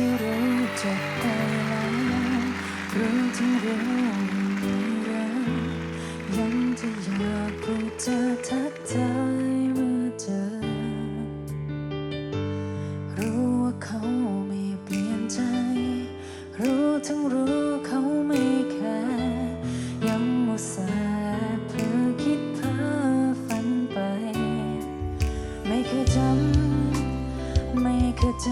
ที่รู้จบไปแล้วรู้ทั้งรู้ไม่รักยังจะอยากพูดจอทักทายเมื่อเจอ รู้ว่าเขาไม่เปลี่ยนใจ รู้ทั้งรู้เขาไม่แคร์ยังอุตส่าเพื่อคิดเพ้อฝันไป ไม่เคยจำไม่เคยใจ